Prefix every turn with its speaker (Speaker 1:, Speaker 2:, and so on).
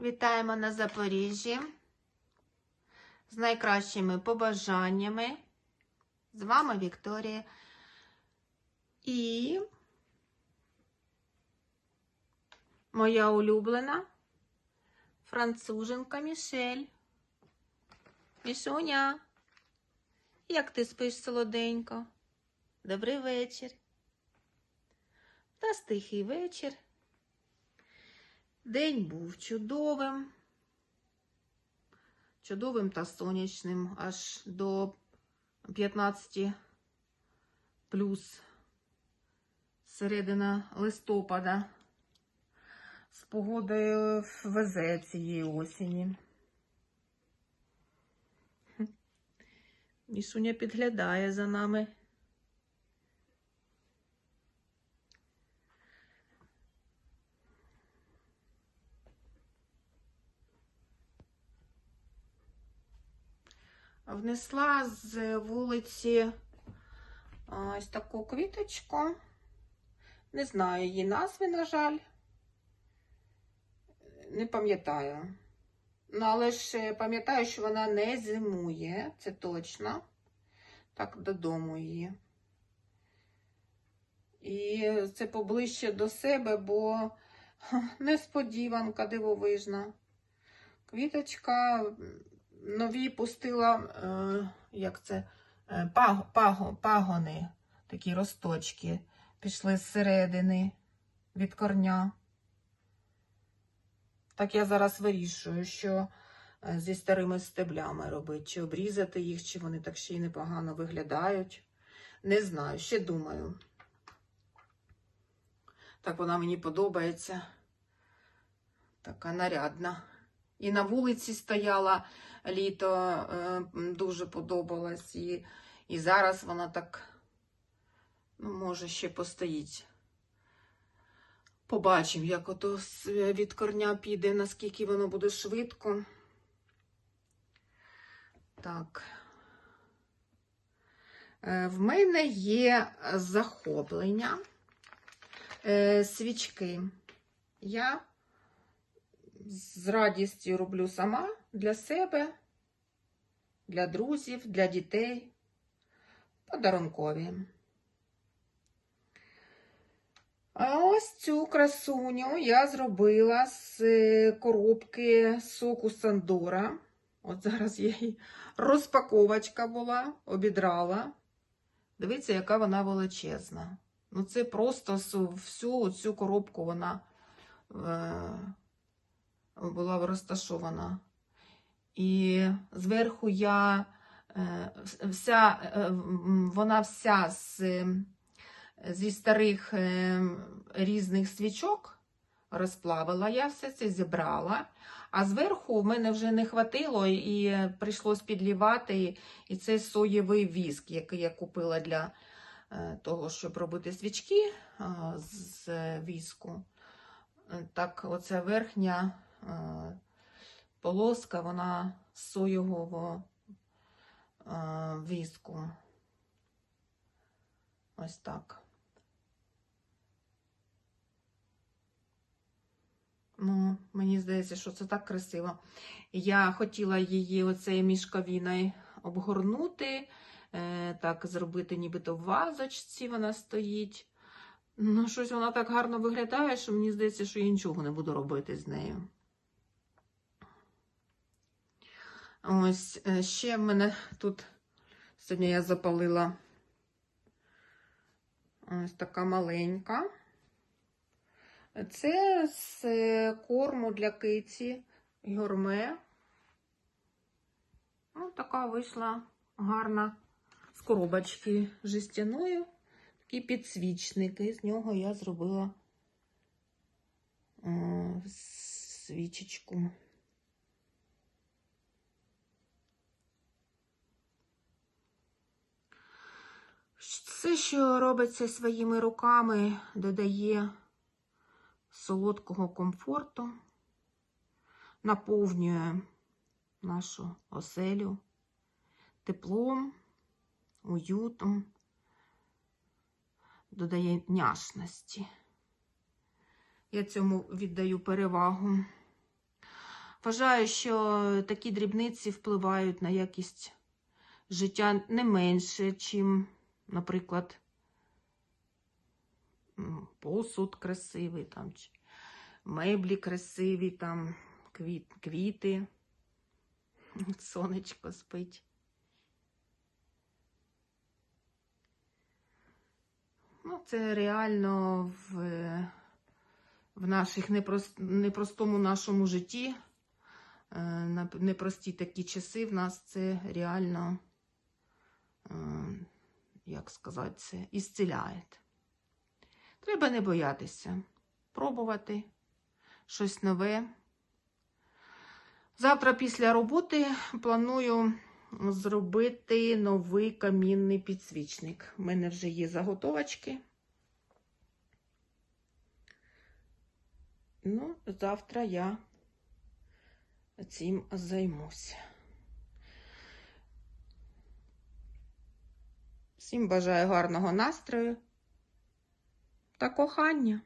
Speaker 1: Вітаємо на Запоріжжі з найкращими побажаннями. З вами Вікторія. І моя улюблена француженка Мішель. Мішуня, як ти спиш солоденько? Добрий вечір. Та тихий вечір. День був чудовим, чудовим та сонячним аж до 15 плюс середина листопада. З погодою везе цієї осені. Хм. Мішуня підглядає за нами. Внесла з вулиці ось таку квіточку. Не знаю її назви, на жаль. Не пам'ятаю. Ну, але ж пам'ятаю, що вона не зимує, це точно. Так, додому її. І це поближче до себе, бо несподіванка дивовижна. Квіточка нові пустила, е, як це, е, паго, пагони, такі росточки, пішли зсередини від корня. Так я зараз вирішую, що е, зі старими стеблями робити, чи обрізати їх, чи вони так ще й непогано виглядають. Не знаю, ще думаю. Так вона мені подобається. Така нарядна. І на вулиці стояла літо, е, дуже подобалось. І, і зараз вона так, ну, може, ще постоїть. Побачимо, як ото від корня піде, наскільки воно буде швидко. Так. Е, В мене є захоплення е, свічки. Я з радістю роблю сама для себе, для друзів, для дітей. Подарункові. А ось цю красуню я зробила з е, коробки соку Сандора. От зараз я її розпаковочка була, обідрала. Дивіться, яка вона величезна. Ну, це просто всю цю коробку вона е, була розташована. І зверху я е, вся, е, вона вся з, зі старих е, різних свічок розплавила, я все це зібрала. А зверху в мене вже не хватило і прийшлось підлівати. І це соєвий віск, який я купила для того, щоб робити свічки з віску. Так, оця верхня полоска, вона з соєвого е, віску. Ось так. Ну, мені здається, що це так красиво. Я хотіла її оцею мішковіною обгорнути, е, так зробити, нібито в вазочці вона стоїть. Ну, щось вона так гарно виглядає, що мені здається, що я нічого не буду робити з нею. Ось е, ще в мене тут сьогодні я запалила ось така маленька. Це з е, корму для киці гурме. Ось така вийшла гарна з коробочки жестяної. Такі підсвічники. З нього я зробила е, свічечку. Все, що робиться своїми руками, додає солодкого комфорту, наповнює нашу оселю теплом, уютом, додає няшності. Я цьому віддаю перевагу. Вважаю, що такі дрібниці впливають на якість життя не менше, чим, наприклад, посуд красивий, там, меблі красиві, там, квіт, квіти. Сонечко спить. Ну, це реально в, в наших непрос, непростому нашому житті, е, на непрості такі часи в нас це реально, е, як сказати, це ісціляє. Треба не боятися, пробувати щось нове. Завтра після роботи планую зробити новий камінний підсвічник. У мене вже є заготовочки. Ну, завтра я цим займусь. Всім бажаю гарного настрою та кохання.